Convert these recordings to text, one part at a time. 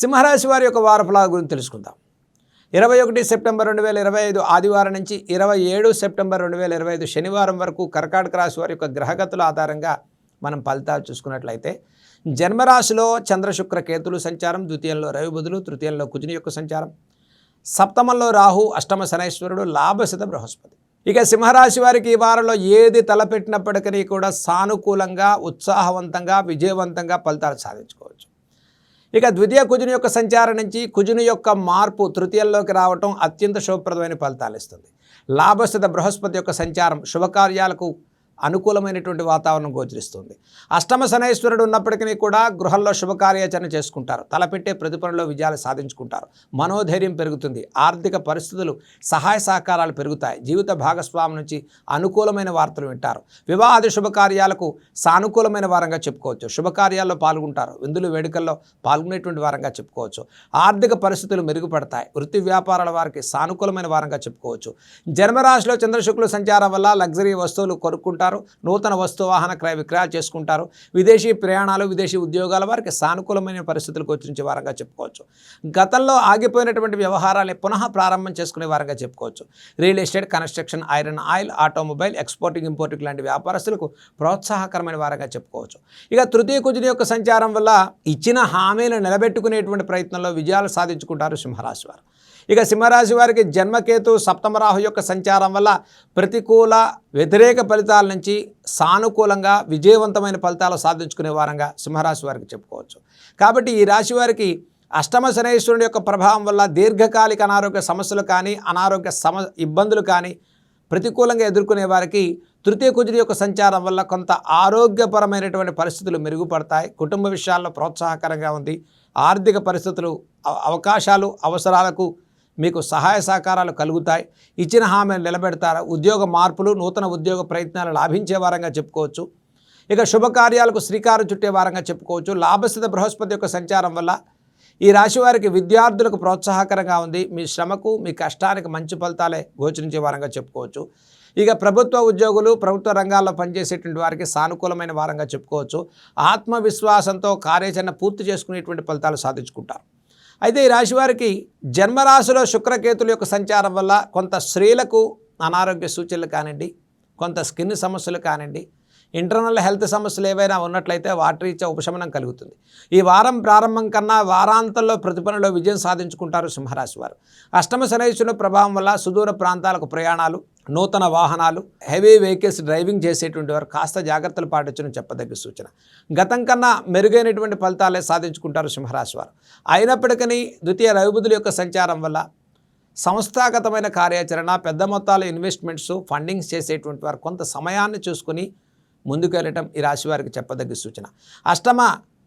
సింహరాశి వారి యొక్క వార ఫలాల గురించి తెలుసుకుందాం. ఇరవై ఒకటి సెప్టెంబర్ రెండు వేల ఇరవై ఐదు ఆదివారం నుంచి ఇరవై ఏడు సెప్టెంబర్ రెండు వేల ఇరవై ఐదు శనివారం వరకు కర్కాటక రాశి వారి యొక్క గ్రహగతుల ఆధారంగా మనం ఫలితాలు చూసుకున్నట్లయితే జన్మరాశిలో చంద్రశుక్ర కేతులు సంచారం ద్వితీయంలో రవి బుధులు తృతీయంలో కుజుని యొక్క సంచారం సప్తమంలో రాహు అష్టమ శనైశ్వరుడు లాభశత బృహస్పతి. ఇక సింహరాశి వారికి ఈ వారంలో ఏది తలపెట్టినప్పటికీ కూడా సానుకూలంగా ఉత్సాహవంతంగా విజయవంతంగా ఫలితాలు సాధించుకోవచ్చు. ఇక ద్వితీయ కుజుని యొక్క సంచారం నుంచి కుజుని యొక్క మార్పు తృతీయంలోకి రావటం అత్యంత శుభప్రదమైన ఫలితాలు ఇస్తుంది. లాభస్థిత బృహస్పతి యొక్క సంచారం శుభకార్యాలకు అనుకూలమైనటువంటి వాతావరణం గోచరిస్తుంది. అష్టమ శనైశ్వరుడు ఉన్నప్పటికీ కూడా గృహంలో శుభకార్యాచరణ చేసుకుంటారు. తలపెట్టే ప్రతిపనలో విజయాలు సాధించుకుంటారు. మనోధైర్యం పెరుగుతుంది. ఆర్థిక పరిస్థితులు సహాయ సహకారాలు పెరుగుతాయి. జీవిత భాగస్వామి నుంచి అనుకూలమైన వార్తలు వింటారు. వివాహాది శుభకార్యాలకు సానుకూలమైన వారంగా చెప్పుకోవచ్చు. శుభకార్యాల్లో పాల్గొంటారు. విందులు వేడుకల్లో పాల్గొనేటువంటి వారంగా చెప్పుకోవచ్చు. ఆర్థిక పరిస్థితులు మెరుగుపడతాయి. వృత్తి వ్యాపారాల వారికి సానుకూలమైన వారంగా చెప్పుకోవచ్చు. జన్మరాశిలో చంద్రశుక్లు సంచారం వల్ల లగ్జరీ వస్తువులు కొనుక్కుంటారు. నూతన వస్తు వాహన క్రయ విక్రయాలు చేసుకుంటారు. విదేశీ ప్రయాణాలు విదేశీ ఉద్యోగాల వారికి సానుకూలమైన పరిస్థితులకు వచ్చించే వారంగా చెప్పుకోవచ్చు. గతంలో ఆగిపోయినటువంటి వ్యవహారాలు పునః ప్రారంభం చేసుకునే వారంగా చెప్పుకోవచ్చు. Real estate construction iron oil automobile exporting importing లాంటి వ్యాపారస్తులకు ప్రోత్సాహకరమైన వారంగా చెప్పుకోవచ్చు. ఇక తృతీయ కుజుని యొక్క సంచారం వల్ల ఇచ్చిన హామీలు నిలబెట్టుకునేటువంటి ప్రయత్నంలో విజయాలు సాధించుకుంటారు సింహరాశి వారు. ఇక సింహరాశి వారికి జన్మకేతు సప్తమరాహు యొక్క సంచారం వల్ల ప్రతికూల వ్యతిరేక ఫలితాల నుంచి సానుకూలంగా విజయవంతమైన ఫలితాలు సాధించుకునే వారంగా సింహరాశి వారికి చెప్పుకోవచ్చు. కాబట్టి ఈ రాశి వారికి అష్టమ శనేశ్వరుని యొక్క ప్రభావం వల్ల దీర్ఘకాలిక అనారోగ్య సమస్యలు కానీ అనారోగ్య సమ ఇబ్బందులు కానీ ప్రతికూలంగా ఎదుర్కొనే వారికి తృతీయ కుజుడి యొక్క సంచారం వల్ల కొంత ఆరోగ్యపరమైనటువంటి పరిస్థితులు మెరుగుపడతాయి. కుటుంబ విషయాల్లో ప్రోత్సాహకరంగా ఉంది. ఆర్థిక పరిస్థితులు అవ- అవకాశాలు అవసరాలకు మీకు సహాయ సహకారాలు కలుగుతాయి. ఇచ్చిన హామీలు నిలబెడతారు? ఉద్యోగ మార్పులు నూతన ఉద్యోగ ప్రయత్నాలు లాభించే వారంగా చెప్పుకోవచ్చు. ఇక శుభకార్యాలకు శ్రీకారం చుట్టే వారంగా చెప్పుకోవచ్చు. లాభస్థిత బృహస్పతి యొక్క సంచారం వల్ల ఈ రాశి వారికి విద్యార్థులకు ప్రోత్సాహకరంగా ఉంది. మీ శ్రమకు మీ కష్టానికి మంచి ఫలితాలే గోచరించే వారంగా చెప్పుకోవచ్చు. ఇక ప్రభుత్వ ఉద్యోగులు ప్రభుత్వ రంగాల్లో పనిచేసేటువంటి వారికి సానుకూలమైన వారంగా చెప్పుకోవచ్చు. ఆత్మవిశ్వాసంతో కార్యాచరణ పూర్తి చేసుకునేటువంటి ఫలితాలు సాధించుకుంటారు. అయితే ఈ రాశి వారికి జన్మరాశిలో శుక్రకేతుల యొక్క సంచారం వల్ల కొంత స్త్రీలకు అనారోగ్య సూచనలు కానివ్వండి కొంత స్కిన్ సమస్యలు కానివ్వండి ఇంటర్నల్ హెల్త్ సమస్యలు ఏవైనా ఉన్నట్లయితే వాటి రీత్యా ఉపశమనం కలుగుతుంది. ఈ వారం ప్రారంభం కన్నా వారాంతంలో ప్రతిపనలో విజయం సాధించుకుంటారు సింహరాశి వారు. అష్టమ శనైశ్వరుని ప్రభావం వల్ల సుదూర ప్రాంతాలకు ప్రయాణాలు నూతన వాహనాలు హెవీ వెహికల్స్ డ్రైవింగ్ చేసేటువంటి వారు కాస్త జాగ్రత్తలు పాటించడం చెప్పదగ్గ సూచన. గతం కన్నా మెరుగైనటువంటి ఫలితాలే సాధించుకుంటారు సింహరాశి వారు. అయినప్పటికీ ద్వితీయ రవిబుధుల యొక్క సంచారం వల్ల సంస్థాగతమైన కార్యాచరణ పెద్ద మొత్తాల ఇన్వెస్ట్మెంట్స్ ఫండింగ్స్ చేసేటువంటి వారు కొంత సమయాన్ని చూసుకొని ముందుకు వెళ్ళటం ఈ రాశి వారికి చెప్పదగ్గ సూచన. అష్టమ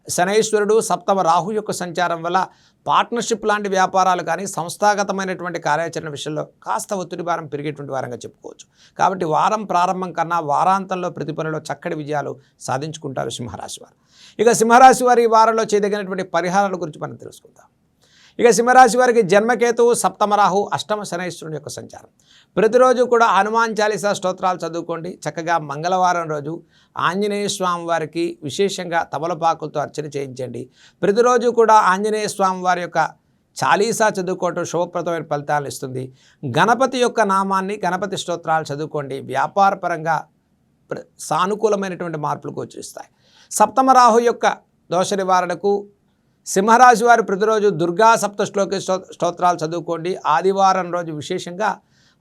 శనైశ్వరుడు సప్తమ రాహు యొక్క సంచారం వల్ల పార్ట్నర్షిప్ లాంటి వ్యాపారాలు కానీ సంస్థాగతమైనటువంటి కార్యాచరణ విషయంలో కాస్త ఒత్తిడి భారం పెరిగేటువంటి వారంగా చెప్పుకోవచ్చు. కాబట్టి వారం ప్రారంభం కన్నా వారాంతంలో ప్రతిఫలంలో చక్కటి విజయాలు సాధించుకుంటారు సింహరాశి వారు. ఇక సింహరాశి వారి ఈ వారంలో చేయదగినటువంటి పరిహారాల గురించి మనం తెలుసుకుందాం. ఇక సింహరాశి వారికి జన్మకేతువు సప్తమరాహు అష్టమ శనైశ్వరుని యొక్క సంచారం. ప్రతిరోజు కూడా హనుమాన్ చాలీసా స్తోత్రాలు చదువుకోండి. చక్కగా మంగళవారం రోజు ఆంజనేయ స్వామి వారికి విశేషంగా తమలపాకులతో అర్చన చేయించండి. ప్రతిరోజు కూడా ఆంజనేయ స్వామి వారి యొక్క చాలీసా చదువుకోవటం శుభప్రదమైన ఫలితాలు ఇస్తుంది. గణపతి యొక్క నామాన్ని గణపతి స్తోత్రాలు చదువుకోండి. వ్యాపారపరంగా సానుకూలమైనటువంటి మార్పులు గోచరిస్తాయి. సప్తమ రాహు యొక్క దోష నివారణకు సింహరాశి వారు ప్రతిరోజు దుర్గా సప్త శ్లోక స్తోత్రాలు చదువుకోండి. ఆదివారం రోజు విశేషంగా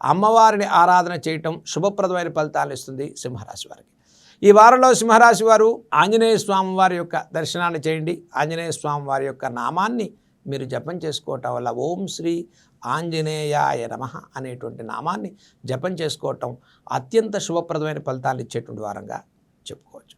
అమ్మవారిని ఆరాధన చేయటం శుభప్రదమైన ఫలితాలు ఇస్తుంది సింహరాశి వారికి. ఈ వారంలో సింహరాశి వారు ఆంజనేయ స్వామి వారి యొక్క దర్శనాన్ని చేయండి. ఆంజనేయ స్వామి వారి యొక్క నామాన్ని మీరు జపం చేసుకోవటం వల్ల ఓం శ్రీ ఆంజనేయాయ నమ అనేటువంటి నామాన్ని జపం చేసుకోవటం అత్యంత శుభప్రదమైన ఫలితాలు ఇచ్చేటువంటి వారంగా చెప్పుకోవచ్చు.